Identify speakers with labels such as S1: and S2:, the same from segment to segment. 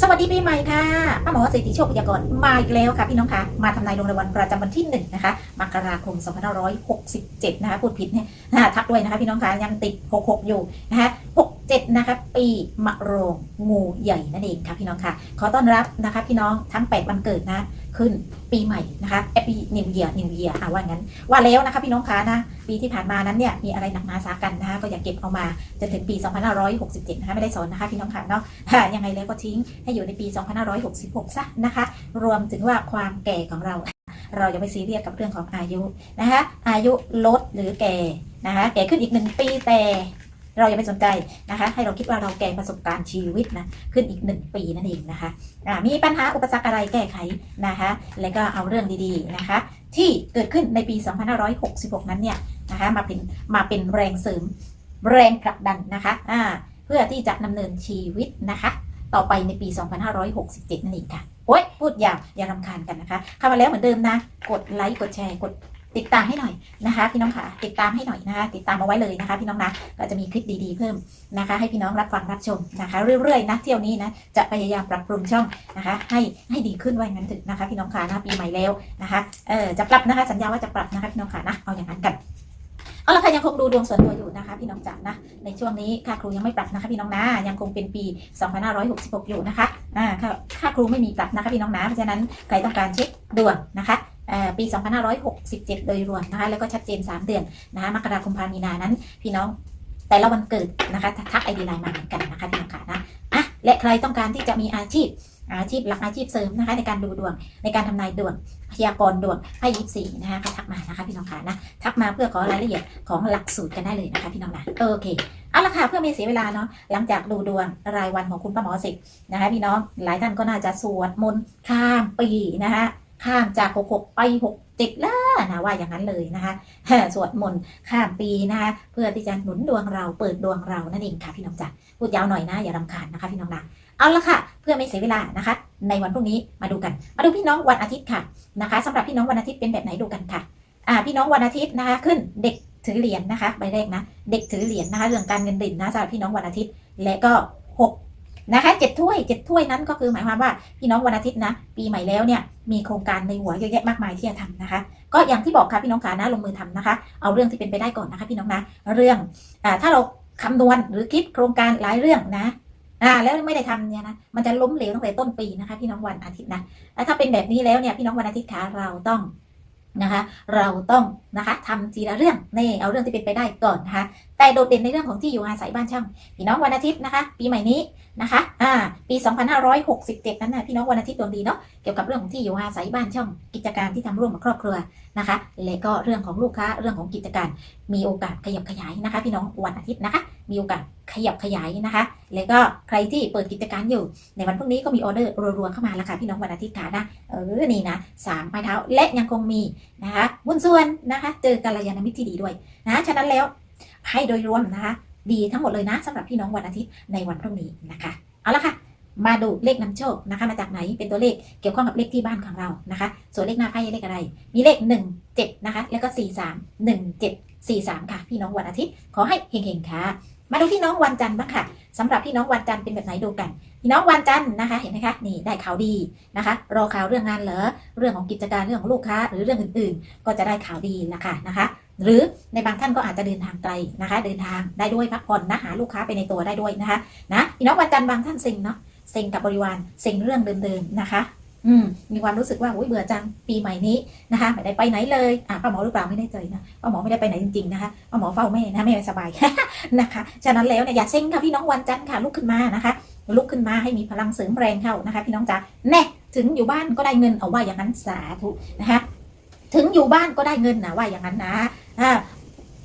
S1: สวัสดีปีใหม่ค่ะป้าหมอสิทธิโชคพยากรณ์มาอีกแล้วค่ะพี่น้องคะมาทำนายดวงรายวันประจำวันที่1นะคะมกราคม 2567 นะคะพูดผิดเนี่ยนะคะทักด้วยนะคะพี่น้องคะยังติด 66 อยู่นะคะ67 นะคะ ปีมะโรงงูใหญ่นั่นเองค่ะพี่น้องค่ะ ขอต้อนรับนะคะพี่น้องทั้ง 8 วันเกิดนะ ขึ้นปีใหม่นะคะแอปปีนิวเยียร์นิวเยียร์อะว่างั้น ว่าแล้วนะคะพี่น้องคะนะปีที่ผ่านมานั้นเนี่ยมีอะไรหนักหนาสากันนะคะก็อย่าเก็บเอามาจนถึงปี 2567 นะคะไม่ได้สอนนะคะพี่น้องค่ะเนาะยังไงแล้วก็ทิ้งให้อยู่ในปี 2566 ซะนะคะ รวมถึงว่าความแก่ของเรา เราอย่าไปซีเรียสกับเรื่องของอายุนะคะอายุลดหรือแก่นะคะแก่ขึ้นอีกหนึ่งปีแต่ เราอย่าไปสนใจนะคะ ให้เราคิดว่าเราแก่ประสบการณ์ชีวิตนะขึ้นอีกหนึ่งปีนั่นเองนะคะอ่ามีปัญหาอุปสรรคอะไรแก้ไขนะคะ แล้วก็เอาเรื่องดีๆนะคะ ที่เกิดขึ้นในปี 2566 นั้นเนี่ยนะคะมาเป็นมาเป็นแรงเสริมแรงผลักดันนะคะอ่าเพื่อที่จะดำเนินชีวิตนะคะต่อไปในปี 2567 นั่นเองค่ะ โอ๊ย พูดยาวอย่ารำคาญกันนะคะเข้ามาแล้วเหมือนเดิมนะ กดไลค์ กดแชร์ กด ติดตามให้หน่อยนะคะ พี่น้องค่ะติดตามให้หน่อยนะคะ ติดตามเอาไว้เลยนะคะ พี่น้องนะก็จะมีคลิปดีๆเพิ่มนะคะ ให้พี่น้องรับฟังรับชมนะคะ เรื่อยๆนะเที่ยวนี้นะจะพยายามปรับปรุงช่องนะคะ ให้ให้ดีขึ้นไว่าอย่างนั้นถึงนะคะ พี่น้องค่ะนะปีใหม่แล้วนะคะเออจะปรับนะคะสัญญาว่าจะปรับนะคะพี่น้องค่ะนะเอาอย่างนั้นกันเอาละค่ะยังคงดูดวงส่วนตัวอยู่นะคะ พี่น้องจ๋านะในช่วงนี้ค่าครูยังไม่ปรับนะคะ พี่น้องนะยังคงเป็นปี 2566 อยู่นะคะอ่าค่าครูไม่มีปรับนะคะพี่น้องนะเพราะฉะนั้นใครต้องการเช็คดวงนะคะ ปี 2567 โดยรวมนะคะ แล้วก็ชัดเจน 3 เดือนนะคะมกราคมพามีนานั้น พี่น้องแต่ละวันเกิดนะคะทักไอดีไลน์มาเหมือนกันนะคะพี่น้องค่ะนะอะและใครต้องการที่จะมีอาชีพอาชีพหลักอาชีพเสริมนะคะในการดูดวงในการทำนายดวงพยากรณ์ดวงไพ่ยิปซีนะคะก็ทักมานะคะพี่น้องค่ะนะทักมาเพื่อขอรายละเอียดของหลักสูตรกันได้เลยนะคะพี่น้องนะโอเคเอาละค่ะเพื่อไม่เสียเวลาเนาะหลังจากดูดวงรายวันของคุณป้าหมอสิทธิ์นะคะพี่น้องหลายท่านก็น่าจะสวดมนต์ข้ามปีนะคะ ข้ามจากหกหกไปหกเจ็ดแล้วนะว่าอย่างนั้นเลยนะคะสวดมนต์ข้ามปีนะคะเพื่อที่จะหนุนดวงเราเปิดดวงเรานั่นเองค่ะพี่น้องจ๋าพูดยาวหน่อยนะอย่ารำคาญนะคะพี่น้องนะเอาละค่ะ เพื่อไม่เสียเวลานะคะ ในวันพรุ่งนี้มาดูกัน มาดูพี่น้องวันอาทิตย์ค่ะนะคะสำหรับพี่น้องวันอาทิตย์เป็นแบบไหนดูกันค่ะอ่าพี่น้องวันอาทิตย์นะคะ ขึ้นเด็กถือเหรียญนะคะใบแรกนะ เด็กถือเหรียญนะคะ เรื่องการเงินด่นนะสำหรับพี่น้องวันอาทิตย์และก็หกนะคะเจ็ดถ้วยเจ็ดถ้วยนั้นก็คือหมายความว่าพี่น้องวันอาทิตย์นะ ปีใหม่แล้วเนี่ย มีโครงการในหัวเยอะแยะมากมายที่จะทำนะคะ ก็อย่างที่บอกค่ะพี่น้องขานะลงมือทำนะคะ เอาเรื่องที่เป็นไปได้ก่อนนะคะพี่น้องนะเรื่องอถ้าเราคำนวณหรือคิดโครงการหลายเรื่องนะอ่าแล้วไม่ได้ทำเนี่ยนะมันจะล้มเหลวตั้งแต่ต้นปีนะคะ พี่น้องวันอาทิตย์นะแล้วถ้าเป็นแบบนี้แล้วเนี่ยพี่น้องวันอาทิตย์ขาเราต้องนะคะ เราต้องนะคะทำทีละเรื่องนี่เอาเรื่องที่เป็นไปได้ก่อนนะคะ แต่โดดเด่นในเรื่องของที่อยู่อาศัยบ้านช่องพี่น้องวันอาทิตย์นะคะ ปีใหม่นี้นะคะอ่าปี 2567 นั้นนะพี่น้องวันอาทิตย์ดวงดีเนาะเกี่ยวกับเรื่องของที่อยู่อาศัยบ้านช่องกิจการที่ทำร่วมกับครอบครัวนะคะ และก็เรื่องของลูกค้าเรื่องของกิจการ มีโอกาสขยับขยายนะคะ พี่น้องวันอาทิตย์นะคะ มีโอกาสขยับขยายนะคะ แล้วก็ใครที่เปิดกิจการอยู่ ในวันพรุ่งนี้ก็มีออเดอร์รัวๆเข้ามาแล้วค่ะพี่น้องวันอาทิตย์ค่ะนะเออนี่นะสามไม้เท้าและยังคงมีนะคะหุ้นส่วนนะคะ เจอกัลยาณมิตรที่ดีด้วยนะฉะนั้นแล้ว ให้โดยรวมนะคะดีทั้งหมดเลยนะสำหรับพี่น้องวันอาทิตย์ในวันพรุ่งนี้นะคะเอาละค่ะมาดูเลขนำโชคนะคะมาจากไหนเป็นตัวเลขเกี่ยวข้องกับเลขที่บ้านของเรานะคะ ส่วนเลขหน้าไพ่เลขอะไร มีเลข 1 7นะคะแล้วก็4 3 1 7 4 3 ค่ะ พี่น้องวันอาทิตย์ขอให้เฮงๆค่ะ มาดูพี่น้องวันจันทร์บ้างค่ะสำหรับพี่น้องวันจันทร์เป็นแบบไหนดูกัน พี่น้องวันจันทร์นะคะเห็นไหมคะนี่ได้ข่าวดีนะคะ รอข่าวเรื่องงานเหรอเรื่องของกิจการเรื่องของลูกค้า หรือเรื่องอื่นๆ ก็จะได้ข่าวดีนะคะนะคะ หรือในบางท่านก็อาจจะเดินทางไกลนะคะ เดินทางได้ด้วยพักผ่อนนะหาลูกค้าไปในตัวได้ด้วยนะคะนะพี่น้องวันจันทร์บางท่านเซ็งเนาะเซ็งกับบริวารเซ็งเรื่องเดิมๆนะคะอืมมีความรู้สึกว่าโอ้ยเบื่อจังปีใหม่นี้นะคะไม่ได้ไปไหนเลยอะป้าหมอหรือเปล่าไม่แน่ใจนะป้าหมอไม่ได้ไปไหนจริงๆนะคะป้าหมอเฝ้าแม่นะแม่ไม่สบายนะคะฉะนั้นแล้วเนี่ยอย่าเซ็งค่ะพี่น้องวันจันทร์ค่ะลุกขึ้นมานะคะลุกขึ้นมาให้มีพลังเสริมแรงเข้านะคะ พี่น้องจ๋าแน่ถึงอยู่บ้านก็ได้เงินเอาว่าอย่างนั้นสาธุนะคะถึงอยู่บ้านก็ได้เงินนะว่าอย่างนั้นนะ อ่า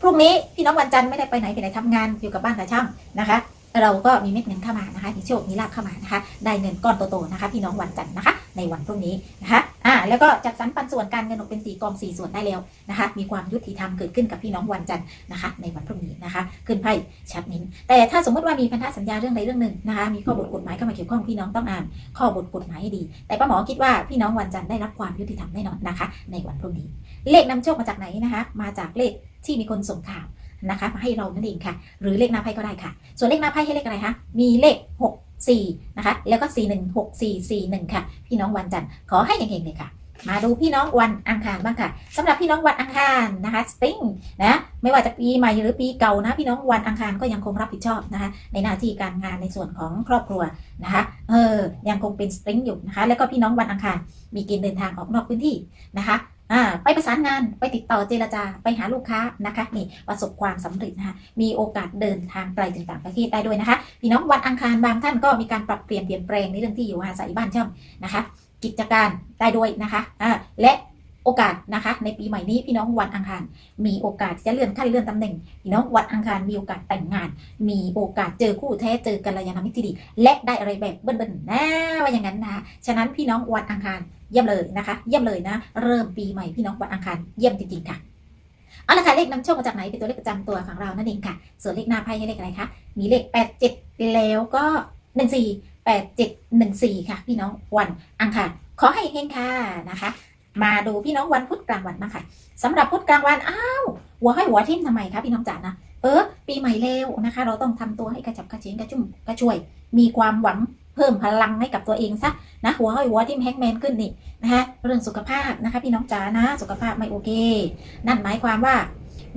S1: พรุ่งนี้พี่น้องวันจันทร์ไม่ได้ไปไหนไปไหนทำงานอยู่กับบ้านกับช่างนะคะ เราก็มีเม็ดเงินเข้ามานะคะมีโชคมีลาภเข้ามานะคะ ได้เงินก้อนโตๆนะคะ พี่น้องวันจันทร์นะคะ ในวันพรุ่งนี้นะคะ แล้วก็จัดสรรปันส่วนการเงินออกเป็นสี่กองสี่ส่วนได้แล้วนะคะ มีความยุติธรรมเกิดขึ้นกับพี่น้องวันจันทร์นะคะ ในวันพรุ่งนี้นะคะ ขึ้นไพ่ชัดนิ้นแต่ถ้าสมมติว่ามีพันธสัญญาเรื่องใดเรื่องหนึ่งนะคะ มีข้อบทกฎหมายเข้ามาเกี่ยวข้องพี่น้องต้องอ่าน ข้อบทกฎหมายให้ดี แต่ป้าหมอคิดว่าพี่น้องวันจันทร์ได้รับความยุติธรรมแน่นอนนะคะ ในวันพรุ่งนี้ เลขนำโชคมาจากไหนนะคะ มาจากเลขที่มีคนส่งข่าวนะคะมาให้เรานั่นเองค่ะ หรือเลขหน้าไพ่ก็ได้ค่ะ ส่วนเลขหน้าไพ่ให้เลขอะไรคะ มีเลข 6 4นะคะแล้วก็ 4 1 6 4 4 1 ค่ะ พี่น้องวันจันทร์ขอให้เฮงๆเลยค่ะ มาดูพี่น้องวันอังคารบ้างค่ะสำหรับพี่น้องวันอังคารนะคะสปริงนะไม่ว่าจะปีใหม่หรือปีเก่านะ พี่น้องวันอังคารก็ยังคงรับผิดชอบนะคะ ในหน้าที่การงานในส่วนของครอบครัวนะคะเออยังคงเป็นสปริงอยู่นะคะแล้วก็พี่น้องวันอังคารมีเกณฑ์เดินทางออกนอกพื้นที่นะคะ อ่าไปประสานงานไปติดต่อเจรจาไปหาลูกค้านะคะนี่ประสบความสำเร็จนะคะมีโอกาสเดินทางไกลถึงต่างประเทศได้ด้วยนะคะพี่น้องวันอังคารบางท่านก็มีการปรับเปลี่ยนเปลี่ยนแปลงในเรื่องที่อยู่อาศัยบ้านช่องนะคะ กิจการได้ด้วยนะคะอ่าและโอกาสนะคะ ในปีใหม่นี้พี่น้องวันอังคาร มีโอกาสที่จะเลื่อนขั้นเลื่อนตำแหน่งพี่น้องวันอังคารมีโอกาสแต่งงาน มีโอกาสเจอคู่แท้เจอกัลยาณมิตรที่ดี และได้อะไรแบบเบิ้ลๆนะว่าอย่างนั้นนะคะฉะนั้นพี่น้องวันอังคาร เยี่ยมเลยนะคะ เยี่ยมเลยนะ เริ่มปีใหม่พี่น้องวันอังคารเยี่ยมจริงๆค่ะเอาละค่ะเลขนำโชคมาจากไหนเป็นตัวเลขประจำตัวของเรานั่นเองค่ะ ส่วนเลขหน้าไพ่ให้เลขอะไรคะมีเลข 87 แล้วก็14 8714 ค่ะ พี่น้องวันอังคารขอให้เฮงค่ะนะคะ มาดูพี่น้องวันพุธกลางวันบ้าค่ะสำหรับพุธกลางวันอ้าวหัวให้หัวทิ่มทำไมคะพี่น้องจ๋านะเออปีใหม่เร็วนะคะ เราต้องทำตัวให้กระฉับกระเฉงกระชุ่มกระชวย มีความหวัง เพิ่มพลังให้กับตัวเองซะนะหัวห้อยหัวทิ่มแฮกแมนขึ้นนี่นะคะเรื่องสุขภาพนะคะพี่น้องจ๋านะสุขภาพไม่โอเค นั่นหมายความว่า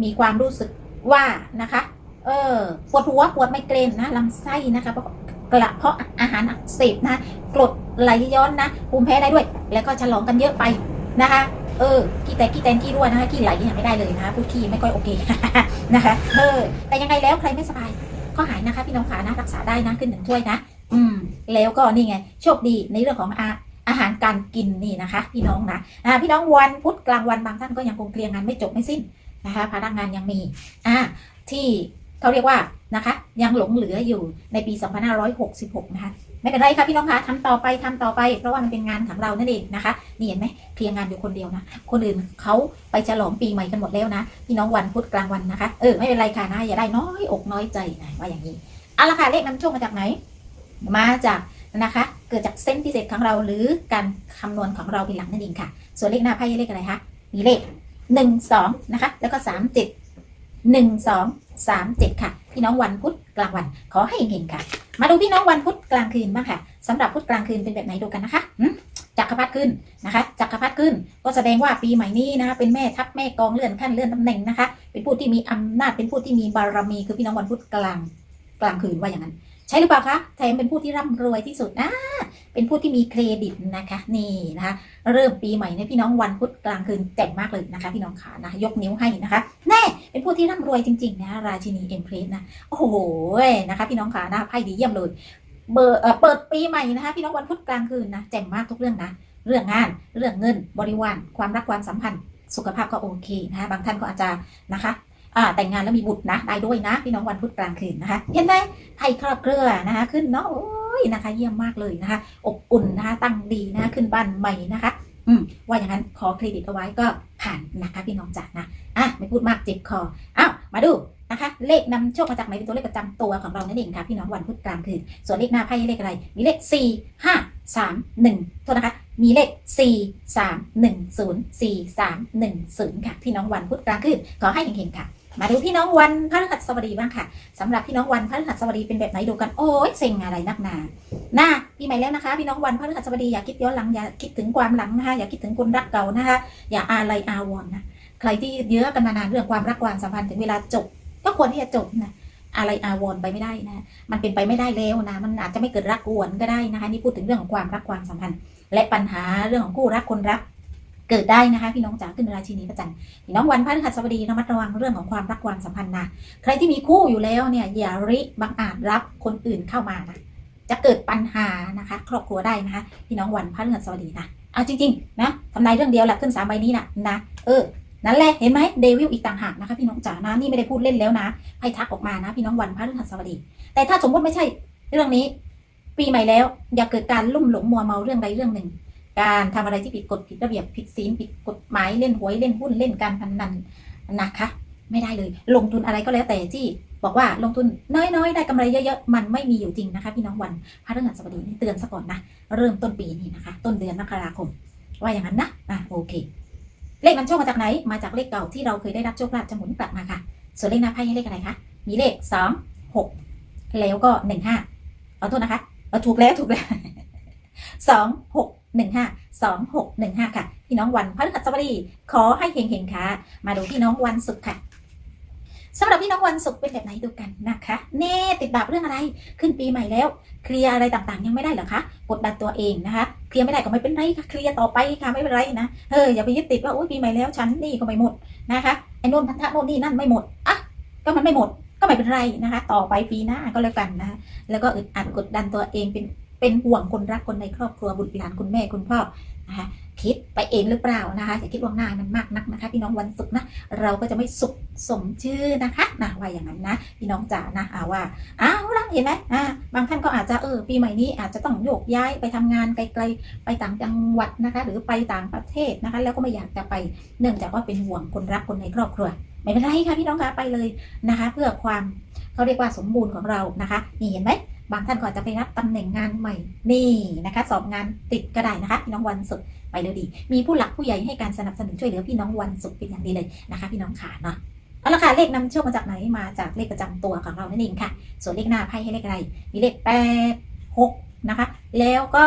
S1: มีความรู้สึกว่านะคะเออปวดหัวปวดไมเกรนนะลำไส้นะคะเพราะกระเพาะอาหารอักเสบนะกรดไหลย้อนนะภูมิแพ้ได้ด้วย แล้วก็ฉลองกันเยอะไปนะคะเออขี้แตกขี้แตนขี้รั่วนะคะขี้ไหลเนี่ยไม่ได้เลยนะคะพูดขี้ไม่ค่อยโอเคนะคะเออแต่ยังไงแล้วใครไม่สบายก็หายนะคะพี่น้องขานะรักษาได้นะขึ้นหนึ่งถ้วยนะ อืม แล้วก็นี่ไง โชคดีในเรื่องของอาอาหารการกินนี่นะคะ พี่น้องนะอ่าพี่น้องวันพุธกลางวันบางท่านก็ยังคงเคลียร์งานไม่จบไม่สิ้นนะคะพนักงานยังมีอ่าที่เขาเรียกว่านะคะ ยังหลงเหลืออยู่ในปี 2566 นะคะไม่เป็นไรค่ะพี่น้องคะทำต่อไปทำต่อไป เพราะว่ามันเป็นงานของเรานั่นเองนะคะนี่เห็นไหมเคลียร์งานอยู่คนเดียวนะ คนอื่นเขาไปฉลองปีใหม่กันหมดแล้วนะพี่น้องวันพุธกลางวันนะคะเออไม่เป็นไรค่ะนะอย่าได้น้อยอกน้อยใจนะว่าอย่างนี้เอาละค่ะเลขนำโชคมาจากไหน มาจากนะคะ เกิดจากเส้นพิเศษของเราหรือการคำนวณของเราเป็นหลักนั่นเองค่ะ ส่วนเลขหน้าไพ่เลขอะไรคะ มีเลขหนึ่งสองนะคะ แล้วก็สามเจ็ดหนึ่งสองสามเจ็ดค่ะ พี่น้องวันพุธกลางวัน ขอให้เห็นค่ะ มาดูพี่น้องวันพุธกลางคืนบ้างค่ะสำหรับพุธกลางคืนเป็นแบบไหนดูกันนะคะจักรพรรดิขึ้นนะคะ จักรพรรดิขึ้น ก็แสดงว่าปีใหม่นี้นะคะเป็นแม่ทัพแม่กองเลื่อนขั้นเลื่อนตำแหน่งนะคะ เป็นผู้ที่มีอำนาจ เป็นผู้ที่มีบารมี คือพี่น้องวันพุธกลางกลางคืนว่าอย่างนั้น ใช่หรือเปล่าคะแถมเป็นผู้ที่ร่ำรวยที่สุดนะเป็นผู้ที่มีเครดิตนะคะนี่นะคะเริ่มปีใหม่เนี่ยพี่น้องวันพุธกลางคืนแจ่มมากเลยนะคะ พี่น้องขานะยกนิ้วให้นะคะแน่เป็นผู้ที่ร่ำรวยจริงๆนะราชินีเอ็มเพรสนะโอ้โหนะคะ พี่น้องขานะไพ่ดีเยี่ยมเลยเบอร์เปิดปีใหม่นะคะ พี่น้องวันพุธกลางคืนนะแจ่มมากทุกเรื่องนะเรื่องงานเรื่องเงินบริวารความรักความสัมพันธ์ สุขภาพก็โอเคนะคะบางท่านก็อาจจะนะคะ แต่งงานแล้วมีบุตรนะได้ด้วยนะพี่น้องวันพุธกลางคืนนะคะ เห็นไหมไพ่ครอบเครือนะคะ ขึ้นเนาะโอ้ยนะคะ เยี่ยมมากเลยนะคะ อบอุ่นนะคะ ตั้งดีนะคะขึ้นบ้านใหม่นะคะอืมว่าอย่างนั้นขอเครดิตเอาไว้ก็ผ่านนะคะพี่น้องจ๋านะอะไม่พูดมากเจ็บคออ้าวมาดูนะคะ เลขนำโชคมาจากไหนเป็นตัวเลขประจำตัวของเรานั่นเองค่ะพี่น้องวันพุธกลางคืนส่วนเลขหน้าไพ่เลขอะไร มีเลข 4 5 3 1โทษนะคะ มีเลข 4 3 1 0 4 3 1 0 ค่ะ พี่น้องวันพุธกลางคืนขอให้เห็นๆค่ะ มาดูพี่น้องวันพฤหัสบดีบ้างค่ะสำหรับพี่น้องวันพฤหัสบดีเป็นแบบไหนดูกันโอ้ยเซ็งอะไรนักหนาหน้าปีใหม่แล้วนะคะ พี่น้องวันพฤหัสบดีอย่าคิดย้อนหลังอย่าคิดถึงความหลังนะคะอย่าคิดถึงคนรักเก่านะคะอย่าอาลัยอาวรนะใครที่เยื้อกันมานานเรื่องความรักความสัมพันธ์ถึงเวลาจบ ก็ควรที่จะจบนะอะไรอาวรไปไม่ได้นะมันเป็นไปไม่ได้แล้วนะ มันอาจจะไม่เกิดรักกวนก็ได้นะคะนี่พูดถึงเรื่องของความรักความสัมพันธ์ และปัญหาเรื่องของคู่รักคนรัก เกิดได้นะคะพี่น้องจ๋าขึ้นราชินีพระจันทร์พี่น้องวันพฤหัสบดีระมัดระวังเรื่องของความรักความสัมพันธ์นะใครที่มีคู่อยู่แล้วเนี่ยอย่าริบังอาจรับคนอื่นเข้ามานะจะเกิดปัญหานะคะ ครอบครัวได้นะคะพี่น้องวันพฤหัสบดีนะเอาจริงๆนะทำนายเรื่องเดียวแหละขึ้นสามใบนี้นะนะเออนั่นแหละเห็นไหมเดวิลอีกต่างหากนะคะพี่น้องจ๋านะนี่ไม่ได้พูดเล่นแล้วนะให้ทักออกมานะ พี่น้องวันพระฤหัสบดี แต่ถ้าสมมติไม่ใช่เรื่องนี้ ปีใหม่แล้ว อย่าเกิดการลุ่มหลงมัวเมาเรื่องใดเรื่องหนึ่ง การทำอะไรที่ผิดกฎผิดระเบียบผิดศีลผิดกฎหมายเล่นหวยเล่นหุ้นเล่นการพนันนะคะ ไม่ได้เลย ลงทุนอะไรก็แล้วแต่ที่บอกว่าลงทุนน้อยๆ ได้กำไรเยอะๆ มันไม่มีอยู่จริงนะคะ พี่น้องวันพฤหัสบดีนี่เตือนซะก่อนนะ เริ่มต้นปีนี้นะคะ ต้นเดือนมกราคม ว่าอย่างนั้นนะอะโอเค เลขนำโชคมาจากไหน มาจากเลขเก่าที่เราเคยได้รับโชคลาภจะหมุนกลับมาค่ะ ส่วนเลขหน้าไพ่ให้เลขอะไรคะ มีเลขสองหกแล้วก็หนึ่งห้าเอาโทษนะคะเออถูกแล้วถูกแล้วสองหก หนึ่งห้าสองหกหนึ่งห้าค่ะ พี่น้องวันพฤหัสบดี ขอให้เฮงๆค่ะ มาดูพี่น้องวันศุกร์ค่ะสำหรับพี่น้องวันศุกร์เป็นแบบไหนดูกันนะคะ เน่ติดดาบเรื่องอะไร ขึ้นปีใหม่แล้ว เคลียร์อะไรต่างๆ ยังไม่ได้เหรอคะกดดันตัวเองนะคะ เคลียร์ไม่ได้ก็ไม่เป็นไรค่ะ เคลียร์ต่อไปค่ะไม่เป็นไรนะ เอออย่าไปยึดติดว่าโอ้ยปีใหม่แล้วฉันนี่ก็ไม่หมดนะคะ ไอ้นู่นพันธะโน่นนี่นั่นไม่หมด อะ ก็มันไม่หมด ก็ไม่เป็นไรนะคะ ต่อไปปีหน้าก็แล้วกันนะ แล้วก็อึดอัดกดดันตัวเองเป็น เป็นห่วงคนรักคนในครอบครัวบุตรหลานคุณแม่คุณพ่อนะคะคิดไปเองหรือเปล่านะคะอย่าคิดล่วงหน้ามันมากนักนะคะ พี่น้องวันศุกร์นะเราก็จะไม่สุขสมชื่อนะคะนะว่าอย่างนั้นนะ พี่น้องจ๋านะอาว่าอ้าวละเห็นไหมอ่าบางท่านก็อาจจะเออปีใหม่นี้อาจจะต้องโยกย้ายไปทำงานไกลๆไปต่างจังหวัดนะคะ หรือไปต่างประเทศนะคะ แล้วก็ไม่อยากจะไปเนื่องจากว่าเป็นห่วงคนรักคนในครอบครัว ไม่เป็นไรค่ะพี่น้องคะไปเลยนะคะ เพื่อความเขาเรียกว่าสมบูรณ์ของเรานะคะนี่เห็นไหม บางท่านก็อาจจะไปรับตำแหน่งงานใหม่นี่นะคะ สอบงานติดก็ได้นะคะพี่น้องวันศุกร์ไปเลยดี มีผู้หลักผู้ใหญ่ให้การสนับสนุนช่วยเหลือพี่น้องวันศุกร์เป็นอย่างดีเลยนะคะ พี่น้องขาเนาะเอาละค่ะเลขนำโชคมาจากไหนมาจากเลขประจำตัวของเรานั่นเองค่ะ ส่วนเลขหน้าไพ่ให้เลขอะไรมีเลขแปดหกนะคะ แล้วก็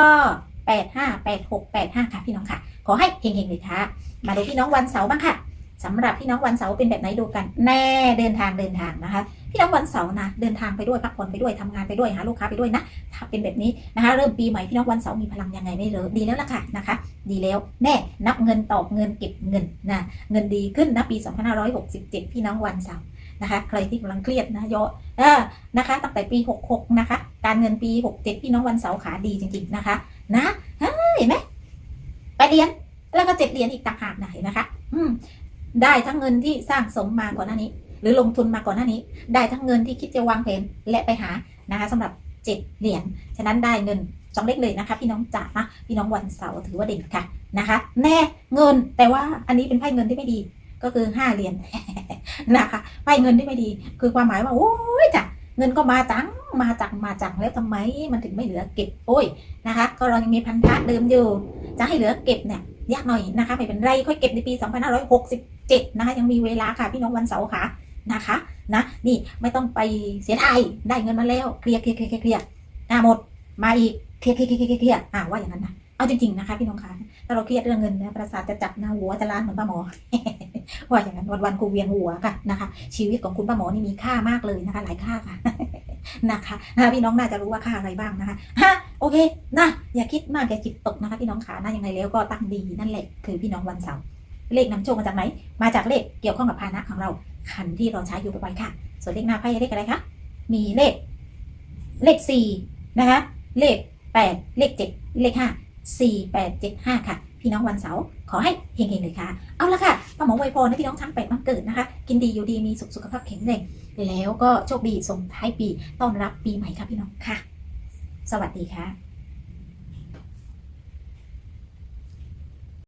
S1: แปดห้าแปดหกแปดห้าค่ะพี่น้องค่ะ ขอให้เฮงๆเลยค่ะ มาดูพี่น้องวันเสาร์บ้างค่ะ สำหรับพี่น้องวันเสาร์เป็นแบบไหนดูกัน แน่เดินทางเดินทางนะคะ พี่น้องวันเสาร์นะเดินทางไปด้วยพักผ่อนไปด้วยทำงานไปด้วยหาลูกค้าไปด้วยนะถ้าเป็นแบบนี้นะคะ เริ่มปีใหม่พี่น้องวันเสาร์มีพลังยังไงไม่รู้ดีแล้วล่ะค่ะนะคะ ดีแล้วแน่นับเงินตอกเงินเก็บเงินนะเงินดีขึ้นนะปี 2567 พี่น้องวันเสาร์นะคะ ใครที่กำลังเครียดนะเยอะเออนะคะ ตั้งแต่ปี 66 นะคะ การเงินปี 67 พี่น้องวันเสาร์ขาดีจริงๆนะคะ นะเห็นไหมแปดเหรียญแล้วก็เจ็ดเหรียญอีกต่างหากนะเห็นไหมคะอืม ได้ทั้งเงินที่สร้างสมมาก่อนหน้านี้ หรือลงทุนมาก่อนหน้านี้ ได้ทั้งเงินที่คิดจะวางแผนและไปหานะคะสำหรับเจ็ดเหรียญฉะนั้นได้เงินสองเลขเลยนะคะ พี่น้องจ๋านะพี่น้องวันเสาร์ถือว่าเด่นค่ะนะคะ แน่เงินแต่ว่าอันนี้เป็นไพ่เงินที่ไม่ดีก็คือห้าเหรียญนะคะไพ่เงินที่ไม่ดี คือความหมายว่าโอ้ยจ้ะเงินก็มาจังมาจังมาจังแล้วทำไมมันถึงไม่เหลือเก็บโอ้ยนะคะ ก็เรายังมีพันธะเดิมอยู่จะให้เหลือเก็บเนี่ยยากหน่อยนะคะไม่เป็นไรค่อยเก็บในปี 2567นะคะยังมีเวลาค่ะพี่น้องวันเสาร์ค่ะนะคะนะนี่ไม่ต้องไปเสียดายได้เงินมาแล้วเคลียร์เคลียร์เคลียร์เคลียร์อ่าหมดมาอีกเคลียร์เคลียร์เคลียร์เคลียร์อ่าว่าอย่างนั้นนะเอาจริงๆนะคะพี่น้องคะถ้าเราเครียดเรื่องเงินนะประสาทจะจับหนะหัวจะล้านเหมือนป้าหมอว่าอย่างนั้นวันๆกูเวียนหัวค่ะนะคะ ชีวิตของคุณป้าหมอนี่มีค่ามากเลยนะคะ หลายค่าค่ะนะคะนะพี่น้องน่าจะรู้ว่าค่าอะไรบ้างนะคะฮะโอเคนะอย่าคิดมากอย่าจิตตกนะคะพี่น้องขานะยังไงแล้วก็ตั้งดีนั่นแหละคือพี่น้องวันเสาร์ เลขนำโชคมาจากไหน มาจากเลขเกี่ยวข้องกับพาหนะของเรา คันที่เราใช้อยู่บ่อยๆค่ะ ส่วนเลขหน้าไพ่เลขอะไรคะ มีเลข เลขสี่นะคะ เลขแปดเลขเจ็ดเลขห้าสี่แปดเจ็ดห้าค่ะ พี่น้องวันเสาร์ขอให้เฮงๆเลยค่ะ เอาละค่ะป้าหมอไวยพรให้พี่น้องทั้งแปดวันเกิดนะคะ กินดีอยู่ดีมีสุขสุขภาพแข็งแรงแล้วก็โชคดีส่งท้ายปีต้อนรับปีใหม่ค่ะพี่น้องค่ะ สวัสดีค่ะ